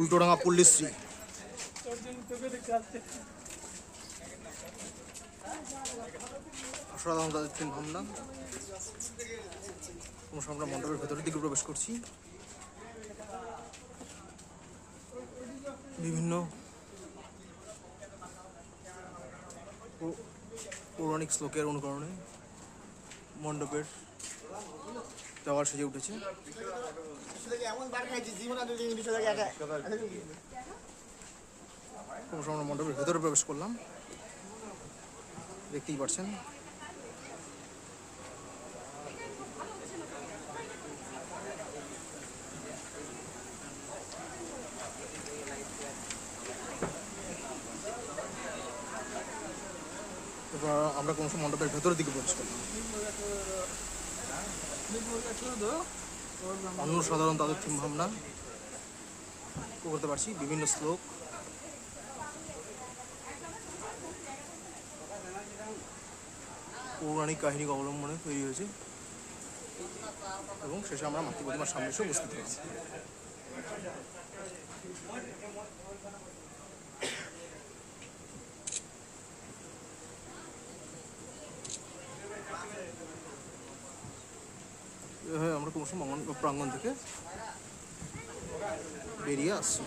উল্টোডাঙ্গা পল্লীশ্রী অসাধারণ তাদের আমরা মণ্ডপের ভেতরের দিকে প্রবেশ করছি। বিভিন্ন পৌরাণিক শ্লোকের অনুকরণে মণ্ডপের দেওয়াল সেজে উঠেছে। আমরা মণ্ডপের ভেতরে প্রবেশ করলাম। দেখতেই এবার আমরা কোনো সময় মণ্ডপের ভেতরের দিকে প্রবেশ করলাম। অন্য সাধারণ তাদের থিম ভাবনা। করতে পারছি, বিভিন্ন শ্লোক। পৌরাণিক কাহিনী অবলম্বনে তৈরি হয়েছে। এবং শেষে আমরা মাতৃ প্রতিমার সামনে এসে উপস্থিত হয়েছি এভাবে আমরা ক্রমশ মঙ্গন প্রাঙ্গণ থেকে বেরিয়ে আসছি।